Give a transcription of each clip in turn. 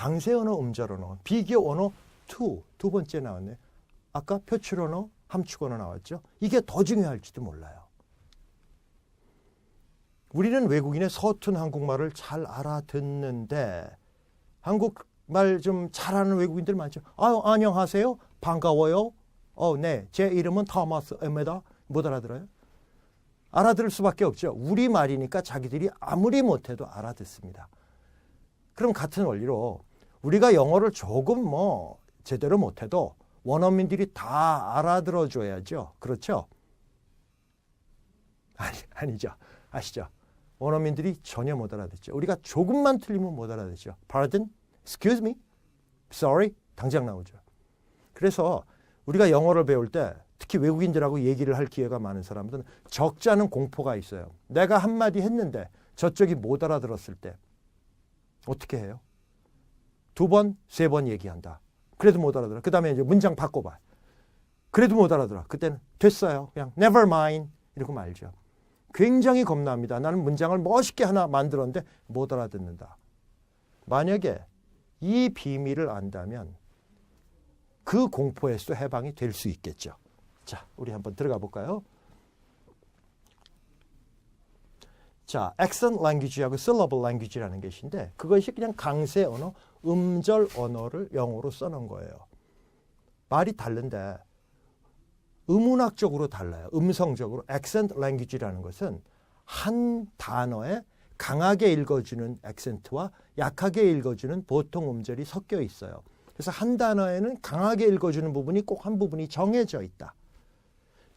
강세 언어, 음절 언어, 비교 언어 투, 두 번째 나왔네. 아까 표출 언어, 함축 언어 나왔죠. 이게 더 중요할지도 몰라요. 우리는 외국인의 서툰 한국말을 잘 알아듣는데 한국말 좀 잘하는 외국인들 많죠. 아유, 안녕하세요. 반가워요. 어, 네. 제 이름은 토마스입니다. 못 알아들어요? 알아들을 수밖에 없죠. 우리 말이니까 자기들이 아무리 못해도 알아듣습니다. 그럼 같은 원리로 우리가 영어를 조금 뭐 제대로 못해도 원어민들이 다 알아들어 줘야죠. 그렇죠? 아니, 아니죠. 아시죠? 원어민들이 전혀 못 알아듣죠. 우리가 조금만 틀리면 못 알아듣죠. Pardon? Excuse me? Sorry? 당장 나오죠. 그래서 우리가 영어를 배울 때 특히 외국인들하고 얘기를 할 기회가 많은 사람들은 적지 않은 공포가 있어요. 내가 한마디 했는데 저쪽이 못 알아들었을 때 어떻게 해요? 두 번, 세 번 얘기한다. 그래도 못 알아들어. 그 다음에 이제 문장 바꿔봐. 그래도 못 알아들어. 그때는 됐어요. 그냥 never mind. 이러고 말죠. 굉장히 겁납니다. 나는 문장을 멋있게 하나 만들었는데 못 알아듣는다. 만약에 이 비밀을 안다면 그 공포에서 해방이 될 수 있겠죠. 자, 우리 한번 들어가 볼까요? 자, accent language하고 syllable language라는 것인데 그것이 그냥 강세 언어, 음절 언어를 영어로 써놓은 거예요. 말이 다른데 음운학적으로 달라요. 음성적으로 accent language라는 것은 한 단어에 강하게 읽어주는 액센트와 약하게 읽어주는 보통 음절이 섞여 있어요. 그래서 한 단어에는 강하게 읽어주는 부분이 꼭 한 부분이 정해져 있다.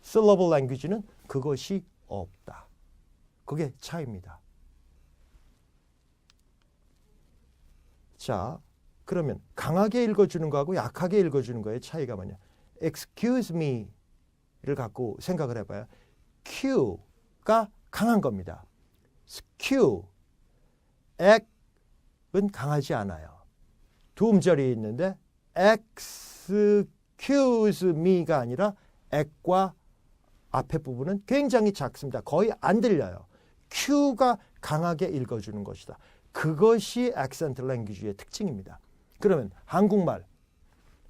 syllable language는 그것이 없다. 그게 차이입니다. 자, 그러면 강하게 읽어주는 거하고 약하게 읽어주는 거의 차이가 뭐냐? excuse me를 갖고 생각을 해봐요. Q가 강한 겁니다. Q, 액은 강하지 않아요. 두 음절이 있는데 excuse me가 아니라 액과 앞에 부분은 굉장히 작습니다. 거의 안 들려요. Q가 강하게 읽어주는 것이다. 그것이 accent language의 특징입니다. 그러면 한국말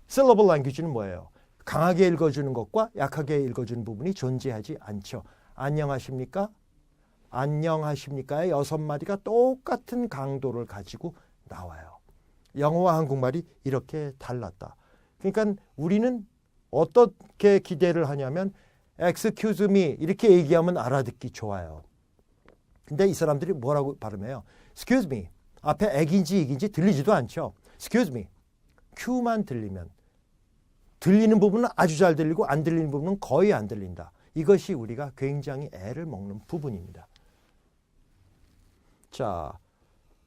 syllable language는 뭐예요? 강하게 읽어주는 것과 약하게 읽어주는 부분이 존재하지 않죠. 안녕하십니까? 안녕하십니까의 여섯 마디가 똑같은 강도를 가지고 나와요. 영어와 한국말이 이렇게 달랐다. 그러니까 우리는 어떻게 기대를 하냐면 excuse me 이렇게 얘기하면 알아듣기 좋아요. 근데 이 사람들이 뭐라고 발음해요? excuse me 앞에 액인지 이긴지 들리지도 않죠. excuse me Q만 들리면 들리는 부분은 아주 잘 들리고 안 들리는 부분은 거의 안 들린다. 이것이 우리가 굉장히 애를 먹는 부분입니다. 자,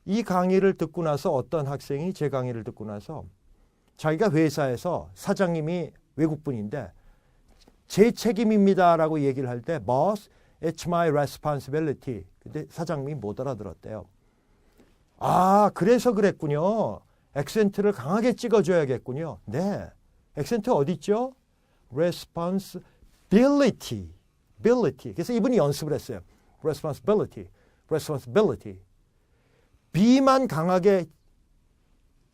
이 강의를 듣고 나서 어떤 학생이 제 강의를 듣고 나서 자기가 회사에서 사장님이 외국분인데 제 책임입니다라고 얘기를 할 때 boss, it's my responsibility. 근데 사장님이 못 알아들었대요. 아, 그래서 그랬군요. 액센트를 강하게 찍어줘야겠군요. 네. 액센트 어디 있죠? responsibility. ability. 그래서 이분이 연습을 했어요. responsibility. responsibility. B만 강하게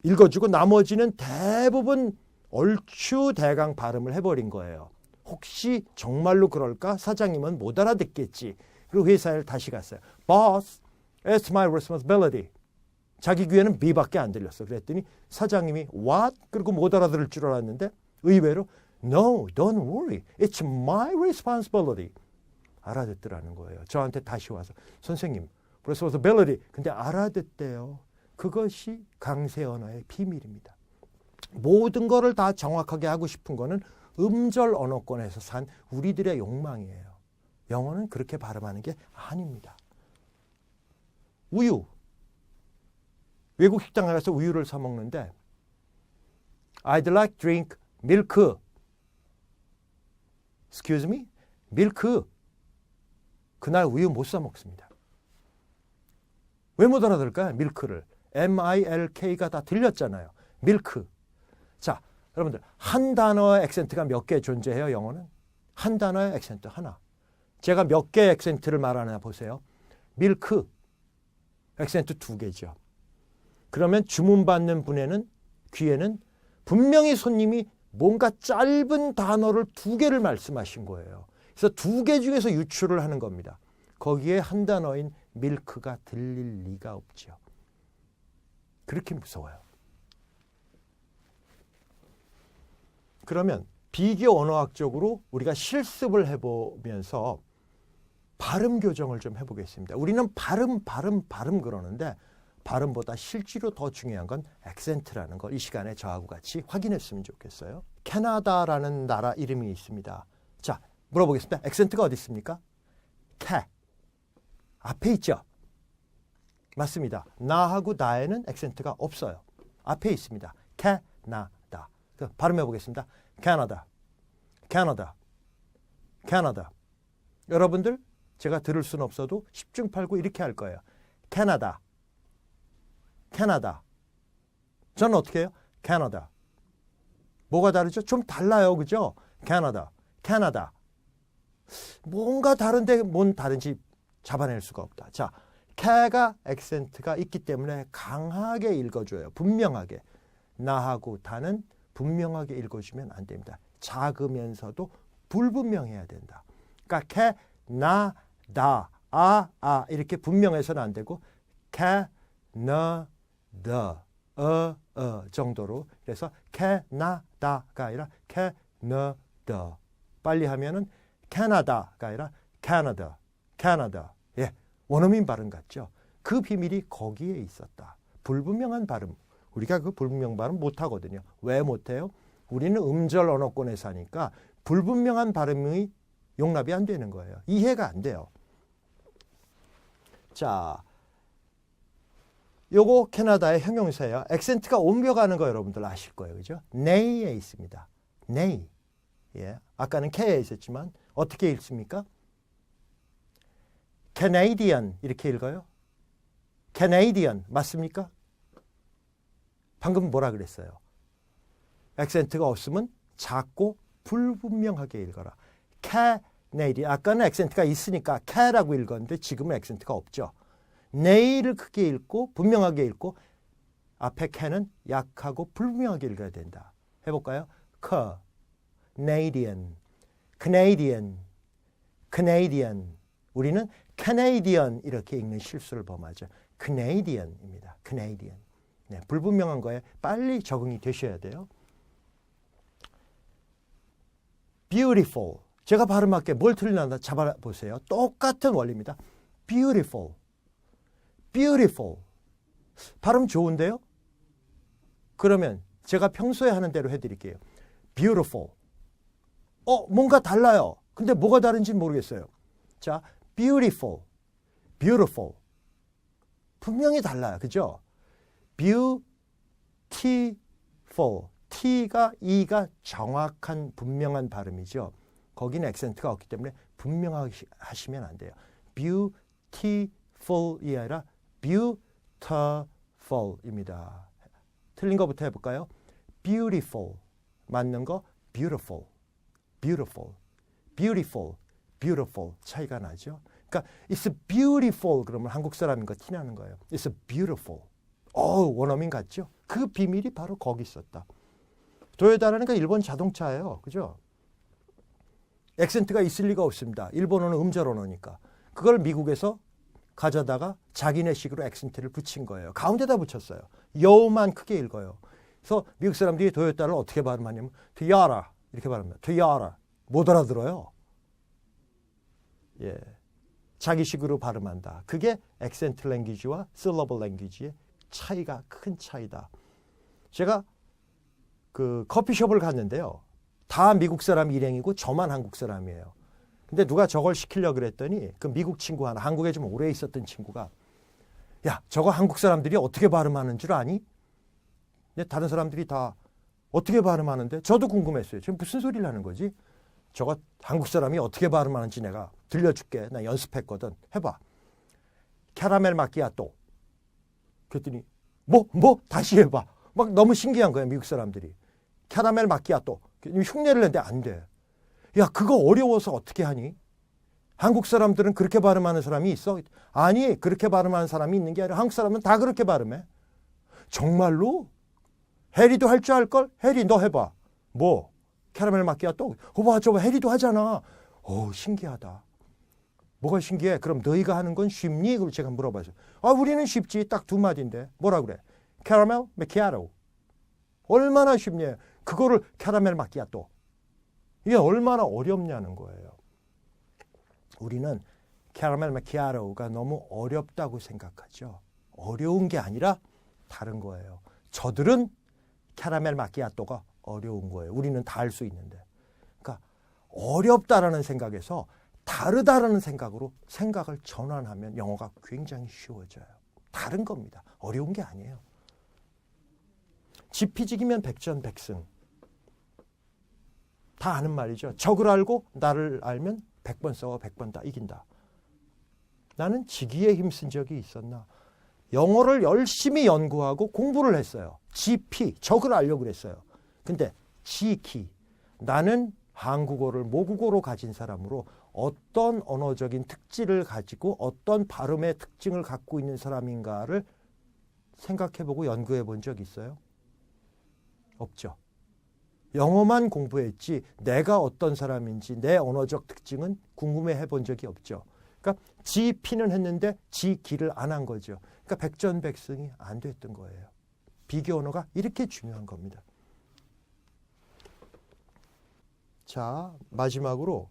읽어주고 나머지는 대부분 얼추 대강 발음을 해버린 거예요. 혹시 정말로 그럴까? 사장님은 못 알아듣겠지. 그리고 회사에 다시 갔어요. Boss, it's my responsibility. 자기 귀에는 B밖에 안 들렸어. 그랬더니 사장님이 what? 그리고 못 알아들을 줄 알았는데 의외로 no, don't worry. It's my responsibility. 알아듣더라는 거예요. 저한테 다시 와서 선생님, responsibility. 근데 알아듣대요. 그것이 강세 언어의 비밀입니다. 모든 거를 다 정확하게 하고 싶은 거는 음절 언어권에서 산 우리들의 욕망이에요. 영어는 그렇게 발음하는 게 아닙니다. 우유. 외국 식당에 가서 우유를 사 먹는데 I'd like drink milk. Excuse me? 밀크. 그날 우유 못 사 먹습니다. 왜 못 알아들을까요? 밀크를. M-I-L-K가 다 들렸잖아요. 밀크. 자, 여러분들 한 단어의 액센트가 몇 개 존재해요, 영어는? 한 단어의 액센트 하나. 제가 몇 개의 액센트를 말하나 보세요. 밀크. 액센트 두 개죠. 그러면 주문받는 분에는 귀에는 분명히 손님이 뭔가 짧은 단어를 두 개를 말씀하신 거예요. 그래서 두 개 중에서 유출을 하는 겁니다. 거기에 한 단어인 밀크가 들릴 리가 없죠. 그렇게 무서워요. 그러면 비교 언어학적으로 우리가 실습을 해보면서 발음 교정을 좀 해보겠습니다. 우리는 발음, 발음, 발음 그러는데 발음보다 실제로 더 중요한 건 액센트라는 걸 이 시간에 저하고 같이 확인했으면 좋겠어요. 캐나다라는 나라 이름이 있습니다. 자, 물어보겠습니다. 액센트가 어디 있습니까? 캐. 앞에 있죠? 맞습니다. 나하고 나에는 액센트가 없어요. 앞에 있습니다. 캐나다. 그 발음해 보겠습니다. 캐나다. 캐나다. 캐나다. 여러분들 제가 들을 수는 없어도 10중 8구 이렇게 할 거예요. 캐나다. 캐나다. 저는 어떻게 해요? 캐나다. 뭐가 다르죠? 좀 달라요. 그죠? 캐나다. 캐나다. 뭔가 다른데 뭔 다른지 잡아낼 수가 없다. 자, 캐가 액센트가 있기 때문에 강하게 읽어줘요. 분명하게. 나하고 다는 분명하게 읽어주면 안 됩니다. 작으면서도 불분명해야 된다. 그러니까 캐, 나, 다, 아, 아 이렇게 분명해서는 안 되고 캐, 너, 더, 어, 어 정도로 그래서 캐 나 다가 아니라 캐 너 더 빨리 하면은 캐나다가 아니라 캐나다, 캐나다. 예, 원어민 발음 같죠. 그 비밀이 거기에 있었다. 불분명한 발음. 우리가 그 불분명 발음 못 하거든요. 왜 못해요? 우리는 음절 언어권에 사니까 불분명한 발음이 용납이 안 되는 거예요. 이해가 안 돼요. 자, 요거 캐나다의 형용사예요. 액센트가 옮겨가는 거 여러분들 아실 거예요. 그죠? 네이에 있습니다. 네이. 예. 아까는 K에 있었지만 어떻게 읽습니까? Canadian 이렇게 읽어요. Canadian 맞습니까? 방금 뭐라 그랬어요? 액센트가 없으면 작고 불분명하게 읽어라. Canadian 아까는 액센트가 있으니까 Ca라고 읽었는데 지금은 액센트가 없죠. 네일을 크게 읽고 분명하게 읽고 앞에 can은 약하고 불분명하게 읽어야 된다. 해볼까요? c Canadian, Canadian, Canadian. 우리는 Canadian 이렇게 읽는 실수를 범하죠. Canadian. 네, 불분명한 거에 빨리 적응이 되셔야 돼요. Beautiful. 제가 발음할게 뭘 틀리나 잡아보세요. 똑같은 원리입니다. Beautiful. Beautiful. 발음 좋은데요? 그러면 제가 평소에 하는 대로 해드릴게요. Beautiful. 어, 뭔가 달라요. 근데 뭐가 다른지 모르겠어요. 자, beautiful, beautiful. 분명히 달라요. 그죠? Beautiful. T가 E가 정확한 분명한 발음이죠. 거기는 액센트가 없기 때문에 분명하게 하시면 안 돼요. beautiful이 아니라 beautiful입니다. 틀린 거부터 해볼까요? beautiful 맞는 거 beautiful, beautiful, beautiful, beautiful 차이가 나죠. 그러니까 it's beautiful 그러면 한국 사람인 거 티나는 거예요. it's beautiful. 어 원어민 같죠? 그 비밀이 바로 거기 있었다. 도요다라는 게 일본 자동차예요. 그죠? 액센트가 있을 리가 없습니다. 일본어는 음절 언어니까. 그걸 미국에서 가져다가 자기네 식으로 액센트를 붙인 거예요. 가운데다 붙였어요. 여우만 크게 읽어요. 그래서 미국 사람들이 도요타를 어떻게 발음하냐면 토야라 이렇게 발음해요. 토야라 못 알아들어요. 예, 자기식으로 발음한다. 그게 액센트 랭귀지와 실러블 랭귀지의 차이가 큰 차이다. 제가 그 커피숍을 갔는데요. 다 미국 사람 일행이고 저만 한국 사람이에요. 근데 누가 저걸 시키려고 그랬더니 그 미국 친구 하나, 한국에 좀 오래 있었던 친구가 야, 저거 한국 사람들이 어떻게 발음하는 줄 아니? 근데 다른 사람들이 다 어떻게 발음하는데 저도 궁금했어요. 지금 무슨 소리를 하는 거지? 저거 한국 사람이 어떻게 발음하는지 내가 들려줄게. 나 연습했거든. 해봐. 캐러멜 마키아또. 그랬더니 뭐? 뭐? 다시 해봐. 막 너무 신기한 거야 미국 사람들이. 캐러멜 마키아또. 흉내를 냈는데 안 돼. 야 그거 어려워서 어떻게 하니? 한국 사람들은 그렇게 발음하는 사람이 있어? 아니 그렇게 발음하는 사람이 있는 게 아니라 한국 사람은 다 그렇게 발음해. 정말로? 해리도 할 줄 알걸? 해리 너 해봐. 뭐? 캐러멜 마키아또? 오빠 저거 해리도 하잖아. 오 신기하다. 뭐가 신기해? 그럼 너희가 하는 건 쉽니? 그걸 제가 물어봐서 아 우리는 쉽지 딱 두 마디인데 뭐라 그래? 캐러멜 마키아토. 얼마나 쉽냐? 그거를 캐러멜 마키아또. 이게 얼마나 어렵냐는 거예요. 우리는 캐러멜 마키아토가 너무 어렵다고 생각하죠. 어려운 게 아니라 다른 거예요. 저들은 캐러멜 마키아토가 어려운 거예요. 우리는 다 할 수 있는데. 그러니까 어렵다라는 생각에서 다르다라는 생각으로 생각을 전환하면 영어가 굉장히 쉬워져요. 다른 겁니다. 어려운 게 아니에요. 지피지기면 백전백승. 다 아는 말이죠. 적을 알고 나를 알면 백번 싸워 백번 다 이긴다. 나는 지기에 힘쓴 적이 있었나? 영어를 열심히 연구하고 공부를 했어요. GP, 적을 알려고 그랬어요. 근데 G키, 나는 한국어를 모국어로 가진 사람으로 어떤 언어적인 특질을 가지고 어떤 발음의 특징을 갖고 있는 사람인가를 생각해보고 연구해 본 적 있어요? 없죠. 영어만 공부했지 내가 어떤 사람인지 내 언어적 특징은 궁금해 본 적이 없죠. 그러니까 GP는 했는데 G키를 안 한 거죠. 그러니까 백전백승이 안 됐던 거예요. 비교 언어가 이렇게 중요한 겁니다. 자, 마지막으로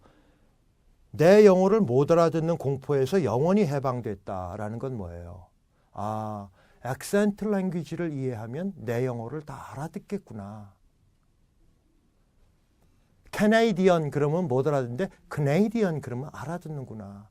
내 영어를 못 알아듣는 공포에서 영원히 해방됐다라는 건 뭐예요? 아, 액센트 랭귀지를 이해하면 내 영어를 다 알아듣겠구나. 캐네이디언 그러면 못 알아듣는데 크네이디언 그러면 알아듣는구나.